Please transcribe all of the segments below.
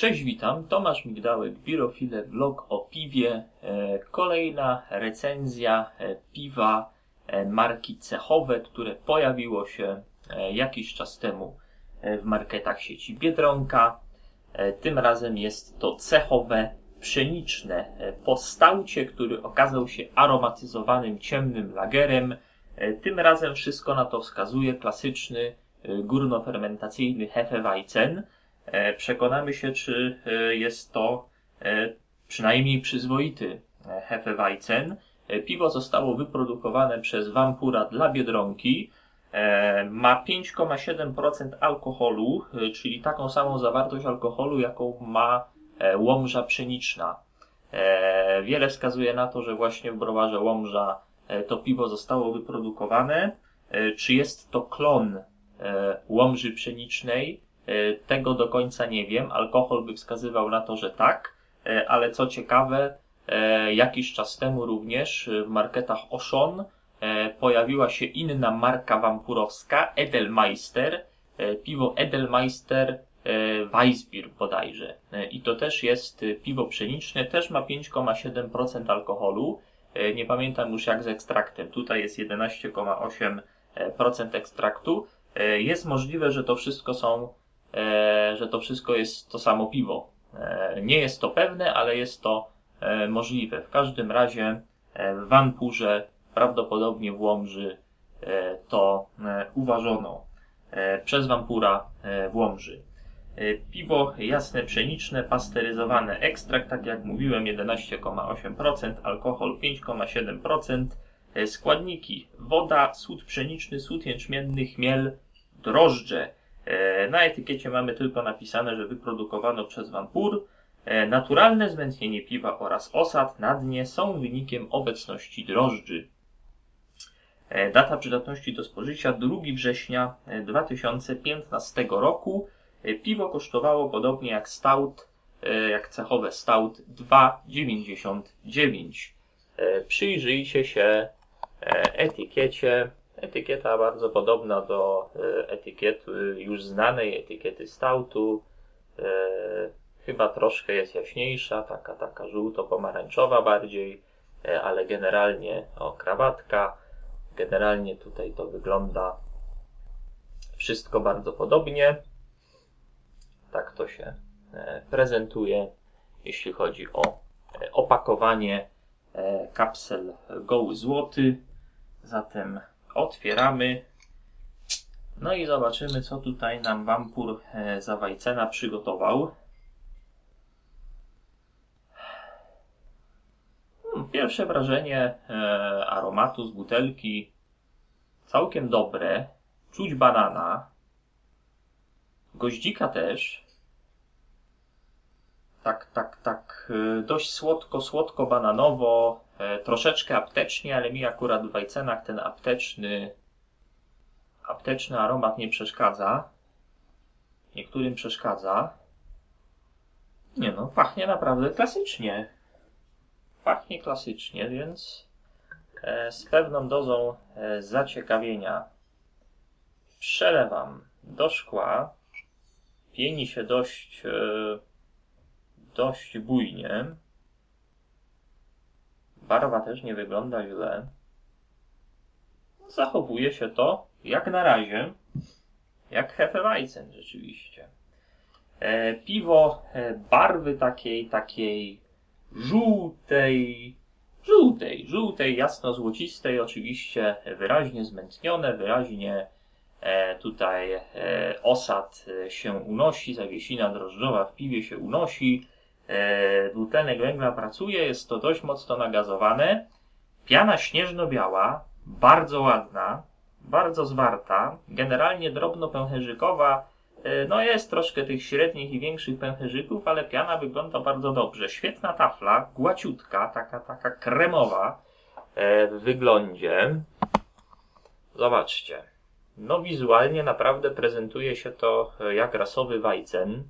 Cześć, witam. Tomasz Migdałek, Birofile, vlog o piwie. E, Kolejna recenzja e, piwa e, marki Cechowe, które pojawiło się jakiś czas temu w marketach sieci Biedronka. Tym razem jest to cechowe pszeniczne po staucie, który okazał się aromatyzowanym ciemnym lagerem. Tym razem wszystko na to wskazuje klasyczny górnofermentacyjny Hefeweizen. E, Przekonamy się, czy e, jest to e, przynajmniej przyzwoity Hefeweizen. Piwo zostało wyprodukowane przez Wampura dla Biedronki. Ma 5,7% alkoholu, czyli taką samą zawartość alkoholu, jaką ma łomża pszeniczna. Wiele wskazuje na to, że właśnie w browarze Łomża to piwo zostało wyprodukowane. Czy jest to klon łomży pszenicznej? E, Tego do końca nie wiem. Alkohol by wskazywał na to, że tak, E, ale co ciekawe, e, jakiś czas temu również w marketach Oszon e, pojawiła się inna marka wampurowska, Edelmeister, piwo Edelmeister Weissbier bodajże. I to też jest piwo pszeniczne, też ma 5,7% alkoholu. Nie pamiętam już jak z ekstraktem. Tutaj jest 11,8% ekstraktu. Jest możliwe, że to wszystko są, że to wszystko jest to samo piwo. E, Nie jest to pewne, ale jest to e, możliwe. W każdym razie e, w Wampurze, prawdopodobnie w Łomży, e, to e, uważono e, przez Wampura e, w Łomży. E, Piwo jasne pszeniczne, pasteryzowane, ekstrakt, tak jak mówiłem, 11,8%, alkohol 5,7%, e, składniki, woda, sód pszeniczny, sód jęczmienny, chmiel, drożdże. E, Na etykiecie mamy tylko napisane, że wyprodukowano przez Wampur. E, Naturalne zmętnienie piwa oraz osad na dnie są wynikiem obecności drożdży. E, Data przydatności do spożycia 2 września e, 2015 roku. Piwo kosztowało podobnie jak stout, jak cechowe stout 2,99. E, Przyjrzyjcie się etykiecie. Etykieta bardzo podobna do e, etykiety już znanej, etykiety stoutu. E, Chyba troszkę jest jaśniejsza, taka, taka żółto-pomarańczowa bardziej, e, ale generalnie o krawatka. Generalnie tutaj to wygląda wszystko bardzo podobnie. Tak to się e, prezentuje, jeśli chodzi o e, opakowanie e, kapsel goły złoty. Zatem otwieramy. No i zobaczymy, co tutaj nam Wampur e, Zawajcena przygotował. Hmm, Pierwsze wrażenie e, aromatu z butelki całkiem dobre. Czuć banana. Goździka też. Tak, tak, tak. e, Dość słodko, słodko bananowo. E, troszeczkę aptecznie, ale mi akurat w Wajcenach ten apteczny apteczny aromat nie przeszkadza. Niektórym przeszkadza. Nie no, pachnie naprawdę klasycznie pachnie klasycznie, więc e, z pewną dozą e, zaciekawienia przelewam do szkła. Pieni się dość, e, dość bujnie. Barwa też nie wygląda źle. Zachowuje się to, jak na razie, jak Hefeweizen rzeczywiście. E, piwo e, barwy takiej, takiej żółtej, żółtej, żółtej, jasno-złocistej, oczywiście wyraźnie zmętnione, wyraźnie e, tutaj e, osad się unosi, zawiesina drożdżowa w piwie się unosi, dwutlenek węgla pracuje, jest to dość mocno nagazowane, piana śnieżno-biała, bardzo ładna, bardzo zwarta, generalnie drobno-pęcherzykowa, E, No jest troszkę tych średnich i większych pęcherzyków, ale piana wygląda bardzo dobrze. Świetna tafla, głaciutka, taka, taka kremowa e, w wyglądzie. Zobaczcie. No wizualnie naprawdę prezentuje się to e, jak rasowy wajcen.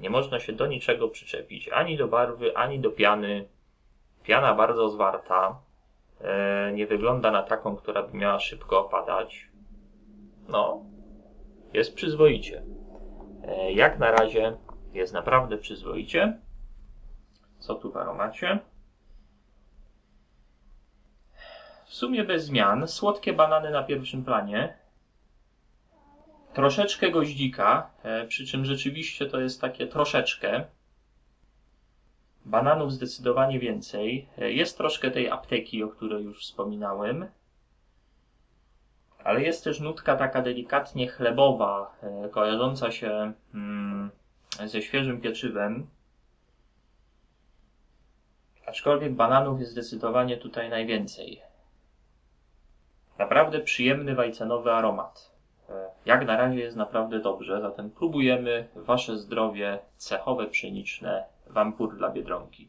Nie można się do niczego przyczepić, ani do barwy, ani do piany. Piana bardzo zwarta. E, Nie wygląda na taką, która by miała szybko opadać. No, jest przyzwoicie. E, Jak na razie Jest naprawdę przyzwoicie. Co tu w aromacie? W sumie bez zmian. Słodkie banany na pierwszym planie. Troszeczkę goździka, e, przy czym rzeczywiście to jest takie troszeczkę. Bananów zdecydowanie więcej. E, Jest troszkę tej apteki, o której już wspominałem. Ale jest też nutka taka delikatnie chlebowa, e, kojarząca się mm, ze świeżym pieczywem. Aczkolwiek bananów jest zdecydowanie tutaj najwięcej. Naprawdę przyjemny wajcenowy aromat. Jak na razie jest naprawdę dobrze, zatem próbujemy Wasze zdrowie cechowe pszeniczne wampur dla Biedronki.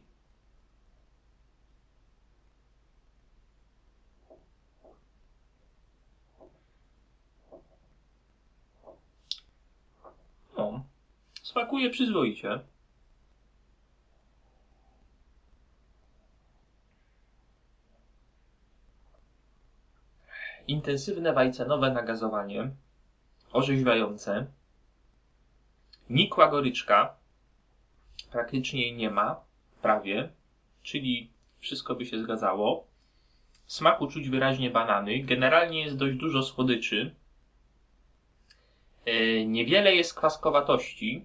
No, smakuje przyzwoicie. Intensywne wajcenowe nagazowanie, orzeźwiające, nikła goryczka, praktycznie jej nie ma, prawie, czyli wszystko by się zgadzało. Smaku czuć wyraźnie banany, generalnie jest dość dużo słodyczy, Yy, Niewiele jest kwaskowatości.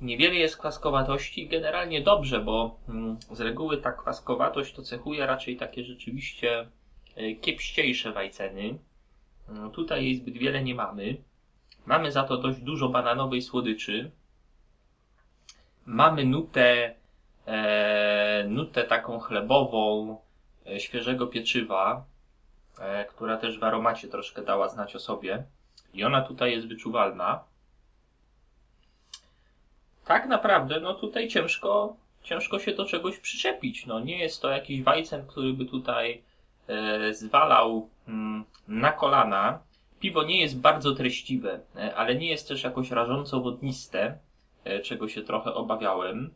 Niewiele jest kwaskowatości, generalnie dobrze, bo mm, z reguły ta kwaskowatość to cechuje raczej takie rzeczywiście e, kiepściejsze wajceny. Mm, Tutaj jej zbyt wiele nie mamy. Mamy za to dość dużo bananowej słodyczy. Mamy nutę, e, nutę taką chlebową, e, świeżego pieczywa, e, która też w aromacie troszkę dała znać o sobie. I ona tutaj jest wyczuwalna. Tak naprawdę, no tutaj ciężko, ciężko się do czegoś przyczepić. No nie jest to jakiś wajcen, który by tutaj e, zwalał mm, na kolana. Piwo nie jest bardzo treściwe, e, ale nie jest też jakoś rażąco wodniste, e, czego się trochę obawiałem.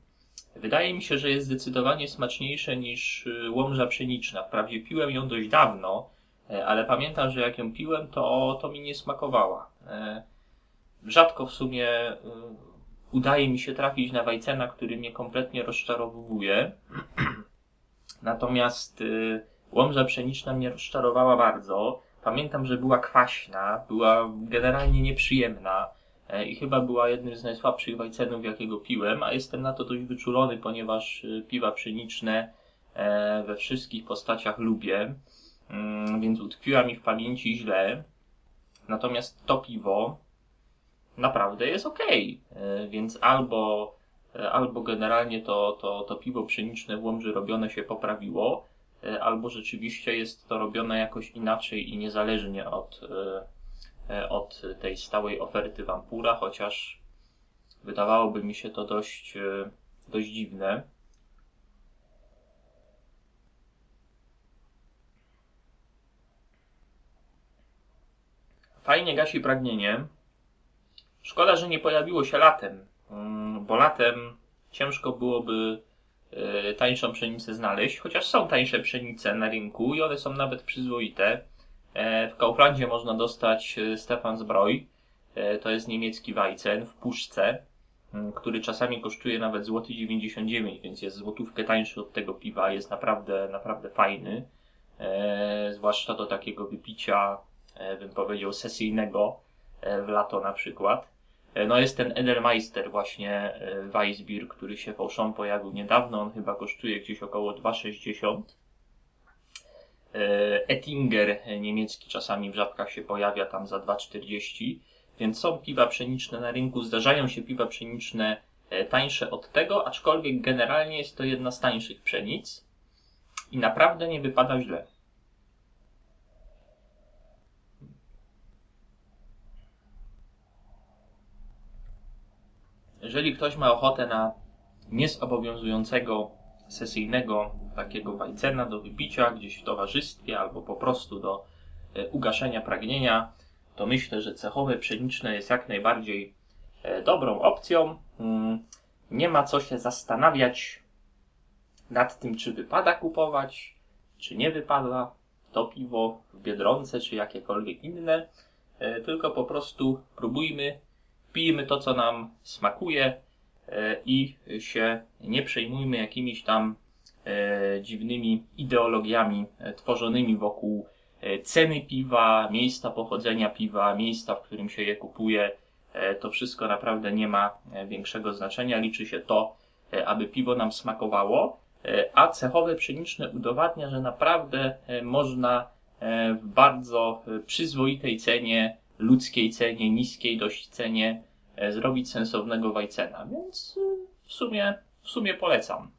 Wydaje mi się, że jest zdecydowanie smaczniejsze niż y, łomża pszeniczna. Wprawdzie piłem ją dość dawno, e, ale pamiętam, że jak ją piłem, to, to mi nie smakowała. E, Rzadko w sumie udaje mi się trafić na Wajcena, który mnie kompletnie rozczarowuje. Natomiast y, łomża pszeniczna mnie rozczarowała bardzo. Pamiętam, że była kwaśna, była generalnie nieprzyjemna e, i chyba była jednym z najsłabszych wajcenów, jakiego piłem, a jestem na to dość wyczulony, ponieważ y, piwa pszeniczne e, we wszystkich postaciach lubię, Mm, więc utkwiła mi w pamięci źle. Natomiast to piwo naprawdę jest ok. Więc albo, e, albo generalnie to, to, to piwo pszeniczne w Łomży robione się poprawiło, e, albo rzeczywiście jest to robione jakoś inaczej i niezależnie od, e, e, od tej stałej oferty Wampura, chociaż wydawałoby mi się to dość, e, dość dziwne. Fajnie gasi pragnienie. Szkoda, że nie pojawiło się latem, mm, bo latem ciężko byłoby e, tańszą pszenicę znaleźć, chociaż są tańsze pszenice na rynku i one są nawet przyzwoite. E, W Kauflandzie można dostać e, Stefansbräu, e, to jest niemiecki wajcen w puszce, mm, który czasami kosztuje nawet złoty 99, więc jest złotówkę tańszy od tego piwa, jest naprawdę, naprawdę fajny, zwłaszcza do takiego wypicia, bym powiedział, sesyjnego w lato na przykład. E, No jest ten Edelmeister właśnie e, Weissbier, który się Auchan pojawił niedawno, on chyba kosztuje gdzieś około 2,60. E, Ettinger niemiecki czasami w żabkach się pojawia tam za 2,40. Więc są piwa pszeniczne na rynku, zdarzają się piwa pszeniczne tańsze od tego, aczkolwiek generalnie jest to jedna z tańszych pszenic i naprawdę nie wypada źle. Jeżeli ktoś ma ochotę na niezobowiązującego sesyjnego takiego wajcena do wypicia gdzieś w towarzystwie albo po prostu do e, ugaszenia pragnienia, to myślę, że cechowe pszeniczne jest jak najbardziej e, dobrą opcją. Mm, Nie ma co się zastanawiać nad tym, czy wypada kupować, czy nie wypada. to piwo w Biedronce czy jakiekolwiek inne, e, tylko po prostu próbujmy, pijmy to, co nam smakuje e, i się nie przejmujmy jakimiś tam e, dziwnymi ideologiami e, tworzonymi wokół ceny piwa, miejsca pochodzenia piwa, miejsca, w którym się je kupuje. To wszystko naprawdę nie ma większego znaczenia. Liczy się to, aby piwo nam smakowało, a cechowe pszeniczne udowadnia, że naprawdę można w bardzo przyzwoitej cenie, ludzkiej cenie, niskiej dość cenie e, zrobić sensownego wajcena, więc e, w sumie, w sumie polecam.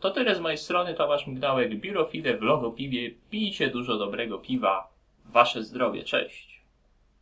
To tyle z mojej strony, Tomasz Migdałek, Biurofile, vlog o piwie, pijcie dużo dobrego piwa, wasze zdrowie, cześć!